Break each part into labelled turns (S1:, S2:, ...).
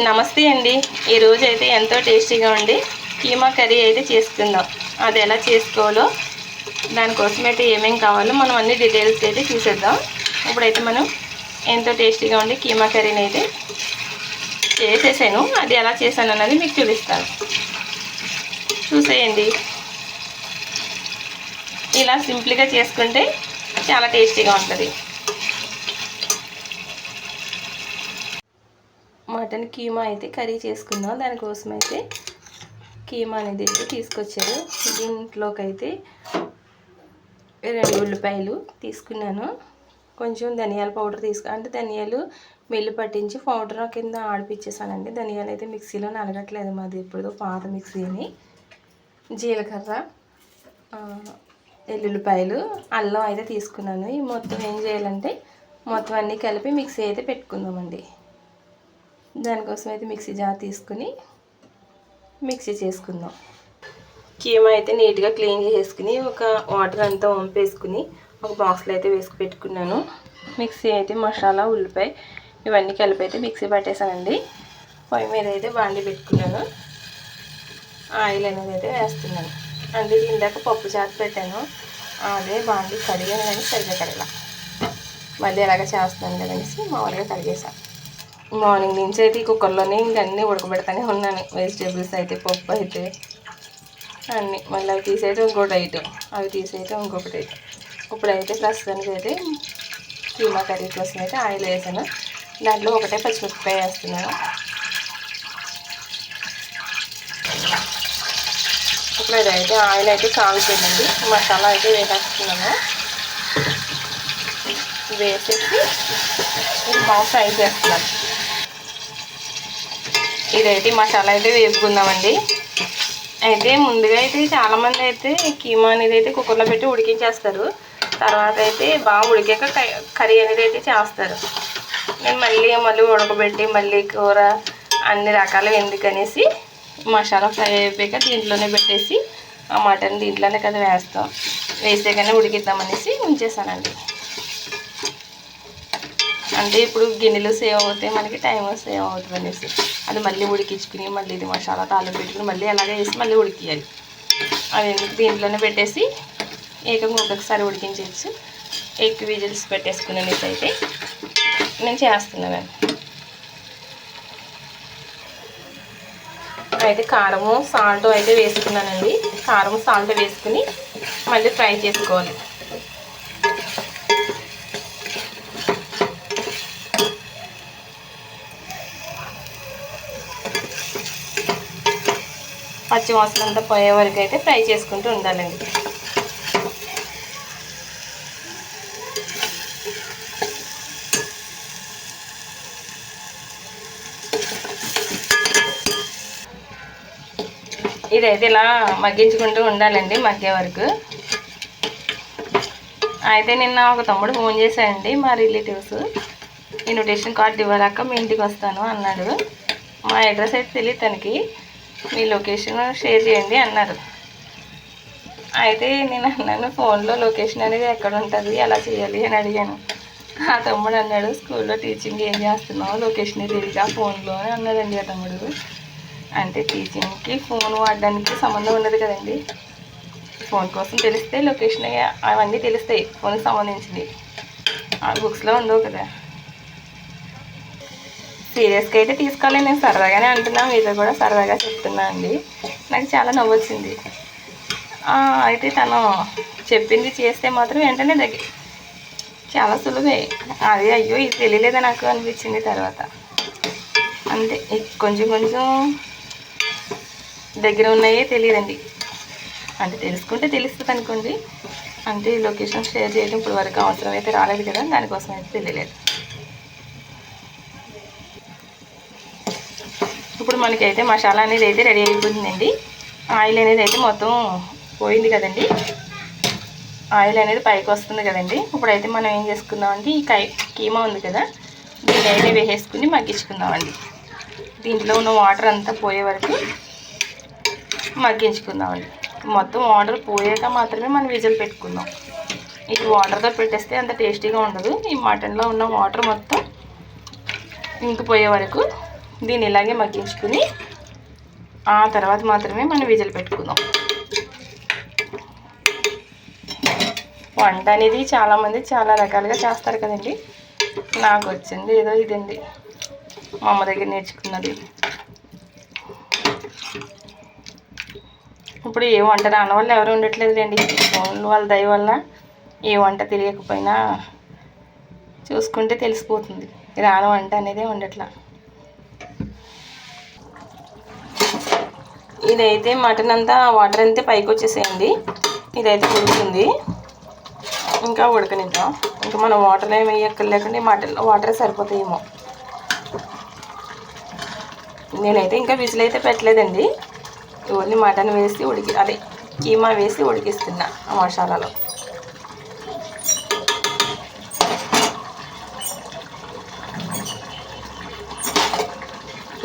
S1: నమస్తే అండి. ఈరోజు అయితే ఎంతో టేస్టీగా ఉండి కీమా కర్రీ అయితే చేసుకుందాం. అది ఎలా చేసుకోవాలో దానికోసం అయితే ఏమేమి కావాలో మనం అన్ని డీటెయిల్స్ అయితే చూసేద్దాం. ఇప్పుడైతే మనం ఎంతో టేస్టీగా ఉండి కీమా కర్రీని అయితే చేసేసాను. అది ఎలా చేశాను అన్నది మీకు చూపిస్తాను. చూసేయండి. ఇలా సింపుల్గా చేసుకుంటే చాలా టేస్టీగా ఉంటుంది. మటన్ కీమా అయితే కర్రీ చేసుకుందాం. దానికోసం అయితే కీమా అనేది అయితే తీసుకొచ్చారు. దీంట్లోకి అయితే రెండు ఉల్లిపాయలు తీసుకున్నాను. కొంచెం ధనియాల పౌడర్ తీసుకు అంటే ధనియాలు మిల్లు పట్టించి పౌడర్ కింద ఆడిపించేసానండి ధనియాలు అయితే మిక్సీలో నలగట్లేదు మాది ఇప్పుడు పాత మిక్సీని జీలకర్ర ఎల్లుల్లిపాయలు అల్లం అయితే తీసుకున్నాను. ఈ మొత్తం ఏం చేయాలంటే మొత్తం అన్నీ కలిపి మిక్సీ అయితే పెట్టుకుందామండి. దానికోసం అయితే మిక్సీ జార్ తీసుకుని మిక్సీ చేసుకుందాం. కీమ అయితే నీట్గా క్లీన్ చేసుకుని ఒక వాటర్ అంతా వంపేసుకుని ఒక బాక్స్లో అయితే వేసుకు పెట్టుకున్నాను. మిక్సీ అయితే మసాలా ఉల్లిపాయ ఇవన్నీ కలిపి అయితే మిక్సీ పట్టేసానండి. పొయ్యి మీద అయితే బాండి పెట్టుకున్నాను. ఆయిల్ అనేది అయితే వేస్తున్నాను. అంటే ఇందాక పప్పు చేత పెట్టాను. అదే బాండి కడిగాను కానీ సరిగ్గా కడగల. మళ్ళీ ఎలాగ చేస్తున్నాను కదనేసి మామూలుగా కడిగేసాను మార్నింగ్ నుంచి అయితే ఈ కుక్కర్లోనే ఇంక అన్నీ ఉడకబెడతానే ఉన్నాను. వెజిటేబుల్స్ అయితే పప్పు అయితే అన్నీ. మళ్ళీ అవి తీసేయటం ఇంకోటి ఐటమ్ అవి తీసేయటం ఇంకొకటి ఐటమ్ ఇప్పుడైతే ప్రస్తుతానికి అయితే కీమా కర్రీ కోసం అయితే ఆయిల్ వేసాను. దాంట్లో ఒకటే పచ్చిమిరపకాయ వేస్తున్నాను. ఇప్పుడు ఇదైతే ఆయిల్ అయితే కాలుతుందండి మసాలా అయితే వేసేస్తున్నాను. వేసేసి ఇది బాగా ఫ్రై చేస్తున్నాను. ఇదైతే మసాలా అయితే వేపుకుందామండి అయితే ముందుగా అయితే చాలామంది అయితే కీమా అనేది అయితే కుక్కర్లో పెట్టి ఉడికించేస్తారు. తర్వాత అయితే బాగా ఉడికాక కర్రీ అనేది అయితే చేస్తారు. నేను మళ్ళీ మళ్ళీ ఉడకబెట్టి మళ్ళీ కూర అన్ని రకాలు ఎందుకనేసి మసాలా ఫ్రై అయిపోయాక దీంట్లోనే పెట్టేసి ఆ మటన్ దీంట్లోనే కదా వేస్తాం. వేసాకనే ఉడికిద్దామనేసి ఉంచేసానండి. అంటే ఇప్పుడు గిన్నెలు సేవ్ అవుతాయి మనకి టైం సేవ్ అవుతుంది అనేసి. అది మళ్ళీ ఉడికించుకుని మళ్ళీ ఇది మసాలా తాళం పెట్టుకుని మళ్ళీ అలాగే వేసి మళ్ళీ ఉడికియాలి. అవి ఎందుకు దీంట్లోనే పెట్టేసి ఏకంగా ఒక్కొక్కసారి ఉడికించవచ్చు ఎగ్ విజిల్స్ పెట్టేసుకునేసి అయితే నేను చేస్తున్నాను. అయితే కారము సాల్ట్ అయితే వేసుకున్నానండి. కారం సాల్ట్ వేసుకుని మళ్ళీ ఫ్రై చేసుకోవాలి. పచ్చి వాసన అంతా పోయే వరకు అయితే ఫ్రై చేసుకుంటూ ఉండాలండి. ఇదైతే ఇలా మగ్గించుకుంటూ ఉండాలండి మగ్గే వరకు. అయితే నిన్న ఒక తమ్ముడు ఫోన్ చేశాడండి మా రిలేటివ్స్. ఇన్విటేషన్ కార్డు ఇవ్వరాక మీ ఇంటికి వస్తాను అన్నాడు. మా అడ్రస్ అయితే తెలియదు తనకి. మీ లొకేషన్ షేర్ చేయండి అన్నారు. అయితే నేను అన్నాను ఫోన్లో లొకేషన్ అనేది ఎక్కడ ఉంటుంది? ఎలా చేయాలి? అని అడిగాను. ఆ తమ్ముడు అన్నాడు స్కూల్లో టీచింగ్ ఏం చేస్తున్నావు? లొకేషన్ తెలియదా ఫోన్లో? అని అన్నాడండి ఆ తమ్ముడు. అంటే టీచింగ్కి ఫోన్ వాడడానికి సంబంధం ఉండదు కదండి. ఫోన్ కోసం తెలిస్తే లొకేషన్ అవన్నీ తెలుస్తాయి ఫోన్కి సంబంధించింది. ఆ బుక్స్లో ఉండవు కదా. సీరియస్గా అయితే తీసుకోవాలి నేను సరదాగానే అంటున్నా మీతో కూడా సరదాగా చెప్తున్నా అండి. నాకు చాలా నవ్వొచ్చింది. అయితే తను చెప్పింది చేస్తే మాత్రం వెంటనే దగ్గర చాలా సులువే. అది అయ్యో ఇది తెలియలేదా నాకు అనిపించింది తర్వాత. అంతే కొంచెం కొంచెం దగ్గర ఉన్నాయే తెలియదండి. అంటే తెలుసుకుంటే తెలుస్తుంది అనుకోండి. అంటే లొకేషన్ షేర్ చేయడం ఇప్పుడు వరకు అవసరం అయితే రాలేదు కదా దానికోసం అయితే తెలియలేదు. ఇప్పుడు మనకైతే మసాలా అనేది అయితే రెడీ అయిపోతుందండి. ఆయిల్ అనేది అయితే మొత్తం పోయింది కదండి. ఆయిల్ అనేది పైకి వస్తుంది కదండి. ఇప్పుడైతే మనం ఏం చేసుకుందామండి ఈ కై కీమా ఉంది కదా దీన్ని అయితే వేసేసుకుని మగ్గించుకుందామండి. దీంట్లో ఉన్న వాటర్ అంతా పోయే వరకు మగ్గించుకుందామండి. మొత్తం వాటర్ పోయాక మాత్రమే మనం విజిల్ పెట్టుకుందాం. ఇది వాటర్తో పెట్టేస్తే అంత టేస్టీగా ఉండదు. ఈ మటన్లో ఉన్న వాటర్ మొత్తం ఇంకిపోయే వరకు దీన్ని ఇలాగే మగ్గించుకుని ఆ తర్వాత మాత్రమే మనం విజిల్ పెట్టుకుందాం. వంట అనేది చాలామంది చాలా రకాలుగా చేస్తారు కదండి. నాకు వచ్చింది ఏదో ఇదండి. మా అమ్మ దగ్గర నేర్చుకున్నది. ఇప్పుడు ఏ వంట రాని వల్ల ఎవరు ఉండట్లేదు అండి ఫోన్లు వాళ్ళ దయ వల్ల ఏ వంట తెలియకపోయినా చూసుకుంటే తెలిసిపోతుంది. రాని వంట అనేది ఉండట్లా. ఇదైతే మటన్ అంతా వాటర్ అంతా పైకి వచ్చేసేయండి. ఇదైతే ఉడుకుతుంది ఇంకా ఉడకనిద్దాం. ఇంకా మనం వాటర్ ఏమి వేయక్కర్లేకుండా మటన్ వాటర్ సరిపోతాయేమో. నేనైతే ఇంకా విజిల్ అయితే పెట్టలేదండి. ఓన్లీ మటన్ వేసి ఉడికి అదే కీమా వేసి ఉడికిస్తున్నా ఆ మసాలాలో.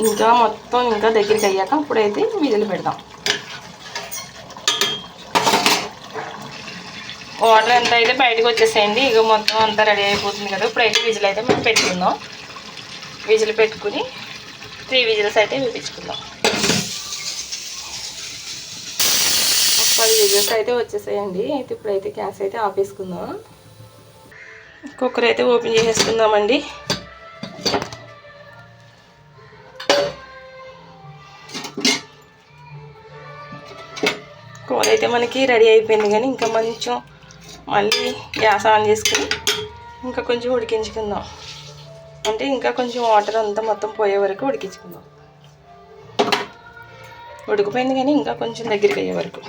S1: ఇంకా మొత్తం ఇంకా దగ్గరికి అయ్యాక అప్పుడైతే విజిల్ పెడదాం. వాటర్ ఎంత అయితే బయటకు వచ్చేసేయండి. ఇక మొత్తం అంతా రెడీ అయిపోతుంది కదా. ఇప్పుడైతే విజిల్ అయితే మనం పెట్టుకుందాం. విజిల్ పెట్టుకుని త్రీ విజిల్స్ అయితే వేపించుకుందాం ఒక పది విజిల్స్ అయితే వచ్చేసేయండి. అయితే ఇప్పుడైతే గ్యాస్ అయితే ఆపేసుకుందాం కుక్కర్ అయితే ఓపెన్ చేసేసుకుందామండి. కూర అయితే మనకి రెడీ అయిపోయింది కానీ ఇంకా కొంచెం మళ్ళీ గ్యాస్ ఆన్ చేసుకుని ఇంకా కొంచెం ఉడికించుకుందాం. అంటే ఇంకా కొంచెం వాటర్ అంతా మొత్తం పోయే వరకు ఉడికించుకుందాం. ఉడికిపోయింది కానీ ఇంకా కొంచెం దగ్గరికి అయ్యే వరకు.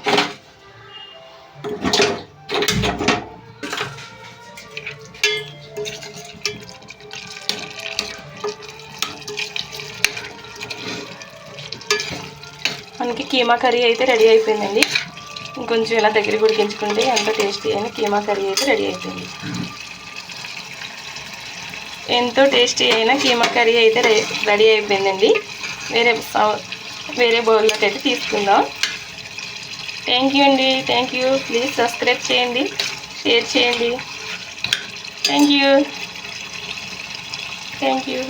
S1: మనకి కీమా కర్రీ అయితే రెడీ అయిపోయిందండి. ఇంకొంచెం ఇలా దగ్గరికి ఉడికించుకుంటే ఎంతో టేస్టీ అయిన కీమా కర్రీ అయితే రెడీ అయిపోయింది. ఎంతో టేస్టీ అయిన కీమా కర్రీ అయితే రెడీ అయిపోయిందండి. వేరే వేరే బౌల్లోకి అయితే తీసుకుందాం. థ్యాంక్ యూ అండి. థ్యాంక్ యూ ప్లీజ్ సబ్స్క్రైబ్ చేయండి. షేర్ చేయండి. Thank you thank you